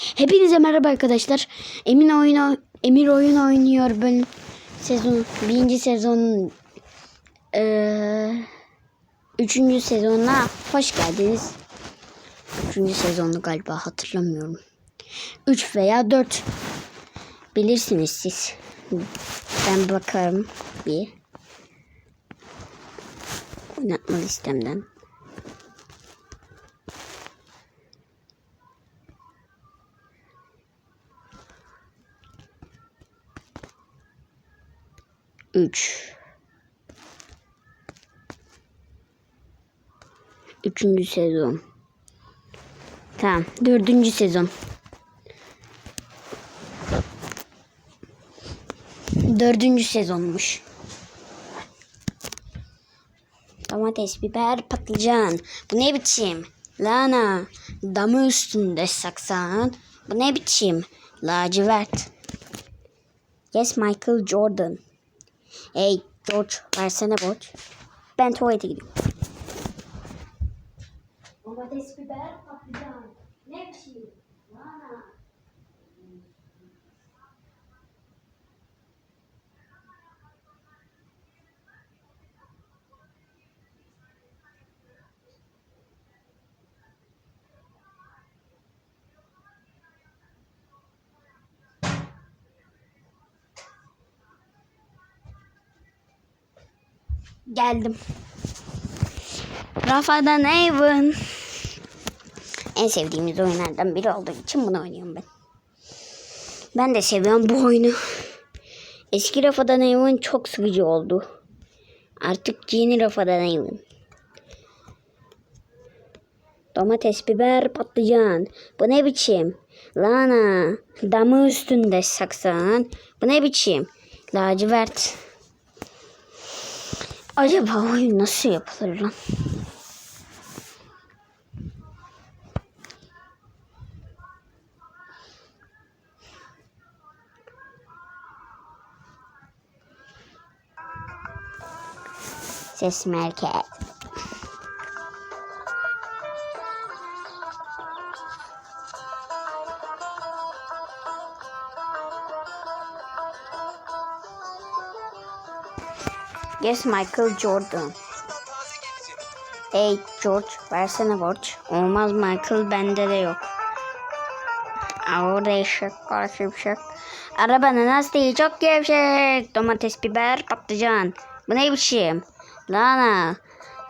Hepinize merhaba arkadaşlar. Emin oyun Emir oyun oynuyor bölüm sezon birinci sezon eee üçüncü sezonuna hoş geldiniz. Üçüncü sezonu galiba hatırlamıyorum. Üç veya dört bilirsiniz siz. Ben bakarım bir. Oynatma listemden. Üç. Üçüncü sezon. Tamam. Dördüncü sezon. Dördüncü sezonmuş. Domates, biber, patlıcan. Bu ne biçim? Lana. Damı üstünde saksan. Bu ne biçim? Lacivert. Yes Michael Jordan. Hey George versene borç. Ben tuvalete gidiyorum. Domates, biber, patlıcan. Ne biçim? Lana. Geldim. Rafa'dan Avon. En sevdiğimiz oyunlardan biri olduğu için bunu oynuyorum ben. Ben de seviyorum bu oyunu. Eski Rafa'dan Avon çok sıkıcı oldu. Artık yeni Rafa'dan Avon. Domates, biber, patlıcan. Bu ne biçim? Lana. Damı üstünde saksan. Bu ne biçim? Lacivert. Acaba oyun nasıl yapılır lan? Ses merkez. Yes Michael Jordan. Hey George versene borç. Olmaz Michael bende de yok. Orada eşek var şimşek. Arabanın lastiği çok gevşek. Domates, biber, patlıcan. Bu ne biçim? Lana.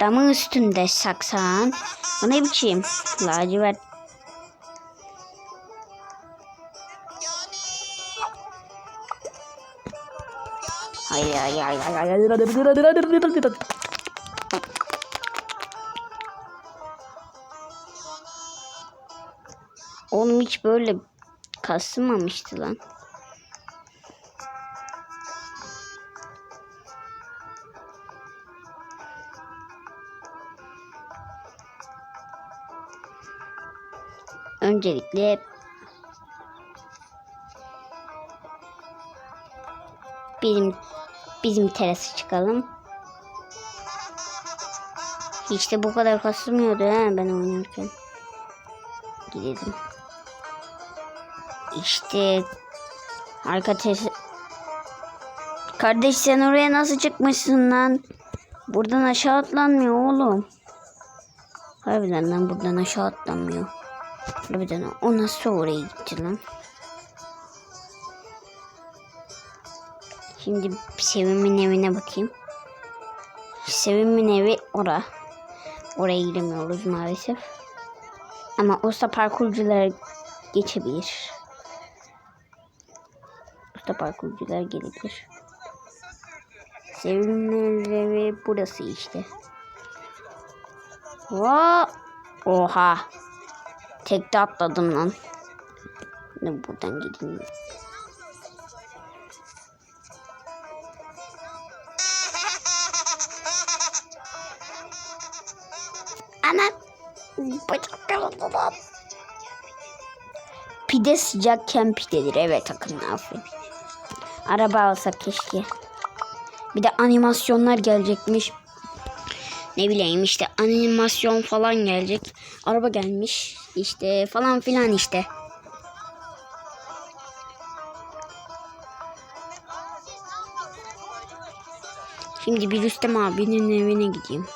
Damın üstünde saksan. Bu ne biçim? Lacivert. Hayır hayır hayır hayır. Oğlum hiç böyle kasılmamıştı lan. Öncelikle bizim terası çıkalım. Hiç de bu kadar kasılmıyordu ha ben oynarken. Gidelim. İşte arka tes Kardeş sen oraya nasıl çıkmışsın lan? Buradan aşağı atlanmıyor oğlum. Harbiden lan buradan aşağı atlanmıyor. Harbiden o nasıl oraya gitti lan? Şimdi Sevim'in evine bakayım. Sevim'in evi ora. Oraya giremiyoruz maalesef. Ama usta parkurcular geçebilir. Usta parkurcular gelebilir. Sevim'in evi burası işte. Va Oha. Tekte atladım lan. Buradan gideyim. Bacaklar odadan. Pide sıcakken pidedir. Evet Akın aferin. Araba alsak keşke. Bir de animasyonlar gelecekmiş. Ne bileyim işte animasyon falan gelecek. Araba gelmiş. İşte falan filan işte. Şimdi bir Rüstem abinin evine gideyim.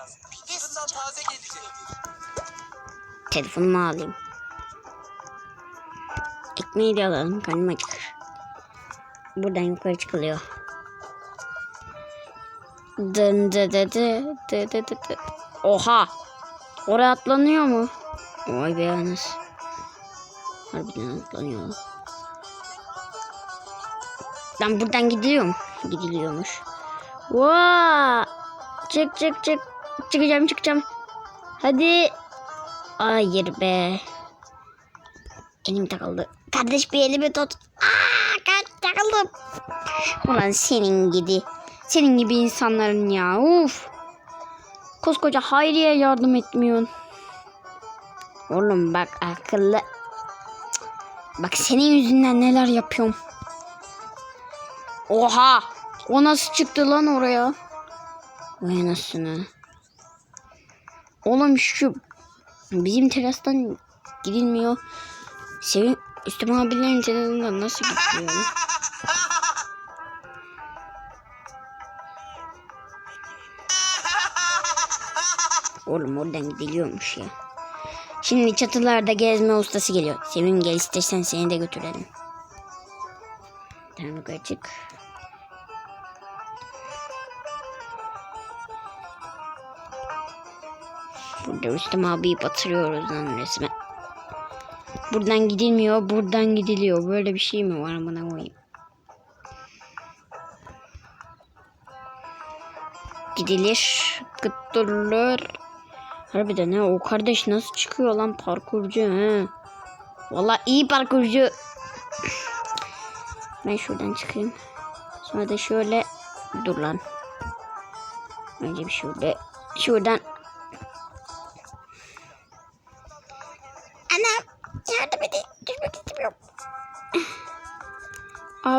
Biraz. Fırından taze gelecek. Telefonumu alayım. Ekmeği de alalım. Karnım acıkır. Buradan yukarı çıkılıyor. Dın dı dı dı dı dı dı dı. Oha! Oraya atlanıyor mu? Vay be yalnız. Harbiden atlanıyor. Ben buradan gidiyorum. Gidiliyormuş. Vaa! Çık çık çık. Çıkacağım çıkacağım. Hadi. Hayır be. Elim takıldı. Kardeş bir elimi tut. Aa, kaç takıldım. Ulan senin gibi. Senin gibi insanların ya. Uf. Koskoca Hayri'ye yardım etmiyorsun. Oğlum bak akıllı. Bak senin yüzünden neler yapıyorum. Oha. O nasıl çıktı lan oraya? Vay anasını. Oğlum şu bizim terastan gidilmiyor. Sevin Üstüm abilerin terasından nasıl gidiliyor? Oğlum oradan gidiliyormuş ya. Şimdi çatılarda gezme ustası geliyor. Sevim gel istersen seni de götürelim. Tamam yukarı Burada Rüstem abiyi batırıyoruz lan resmen. Buradan gidilmiyor, buradan gidiliyor. Böyle bir şey mi var bana koyayım? Gidilir, gıttırılır. Harbiden ha o kardeş nasıl çıkıyor lan parkurcu ha? Valla iyi parkurcu. Ben şuradan çıkayım. Sonra da şöyle dur lan. Önce bir şöyle şuradan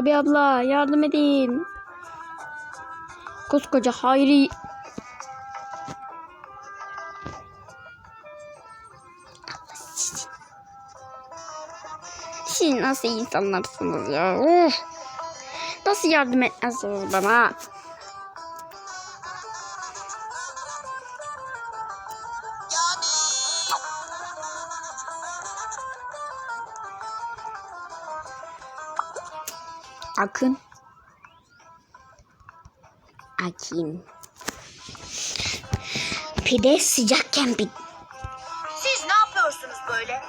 Abi abla yardım edin. Koskoca Hayri. Siz nasıl insanlarsınız ya? Nasıl yardım etmezsiniz bana? Akın. Akin. Pide sıcakken bit. siz ne yapıyorsunuz böyle?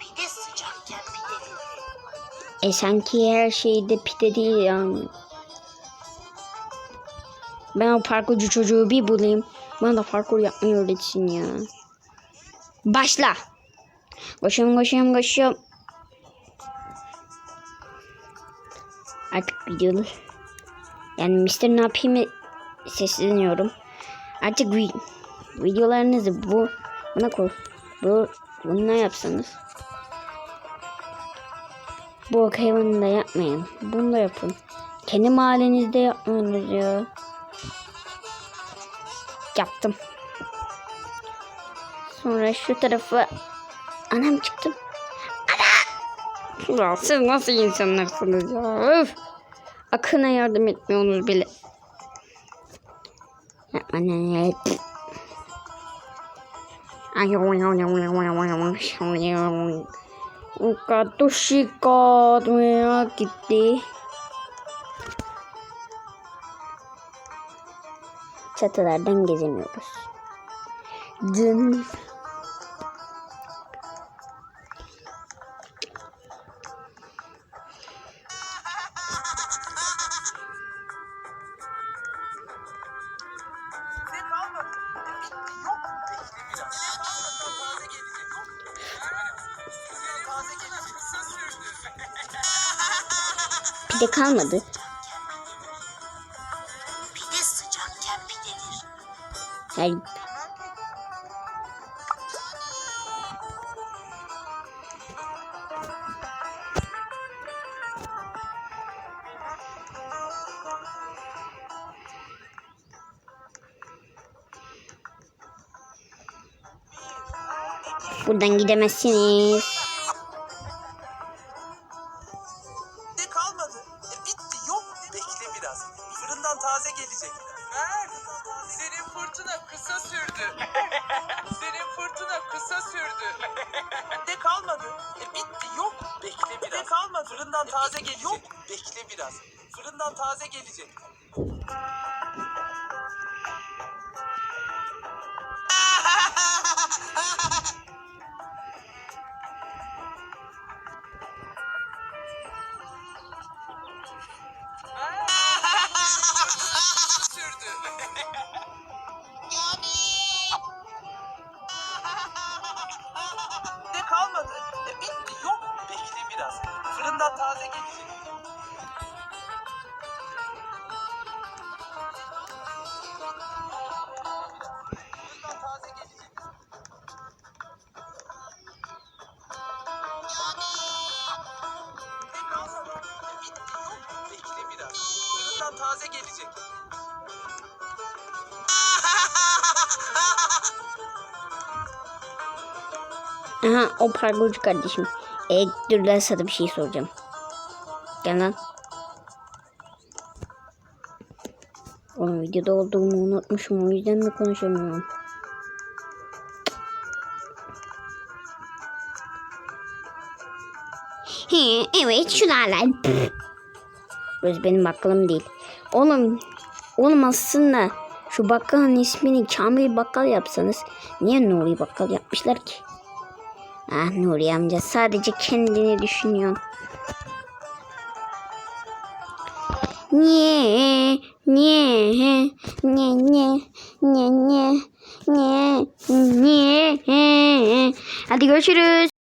Pide sıcakken pide E sanki her şeyde pide değil yani. Ben o parkurcu çocuğu bir bulayım. Bana da parkur yapmayı öğretsin ya. Başla. Koşuyorum koşuyorum koşuyorum. Artık videolar. Yani Mr. Ne yapayım sesleniyorum. Artık vi videolarınızı bu buna koy. Bu bununla yapsanız. Bu ok hayvanını da yapmayın. Bunu da yapın. Kendi mahallenizde yapmıyorsunuz ya. Yaptım. Sonra şu tarafı anam çıktım. Ana! Siz nasıl insanlarsınız ya? Öf! Akına yardım etmiyorsunuz bile. Yapma ne? Katushika merak gitti. Çatılardan gezemiyoruz. Dün pide kalmadı. Pide sıcakken pidedir. Her... Buradan gidemezsiniz. Biraz. Fırından taze gelecek. Mert, senin fırtına kısa sürdü. senin fırtına kısa sürdü. Ne kalmadı? E, bitti yok. Bekle biraz. Ne kalmadı? Fırından taze gelecek. Yok. Bekle biraz. Fırından taze gelecek. Taze gelecek. Aha o parkurcu kardeşim. E, dur ben sana bir şey soracağım. Gel lan. Oğlum videoda olduğumu unutmuşum o yüzden mi konuşamıyorum? He, evet şunlarla. Burası benim bakkalım değil. Oğlum, oğlum aslında şu bakkalın ismini Kamil Bakkal yapsanız niye Nuri Bakkal yapmışlar ki? Ah Nuri amca sadece kendini düşünüyorsun. Niye? Niye? Niye? Niye? Niye? Niye? Niye? Hadi görüşürüz.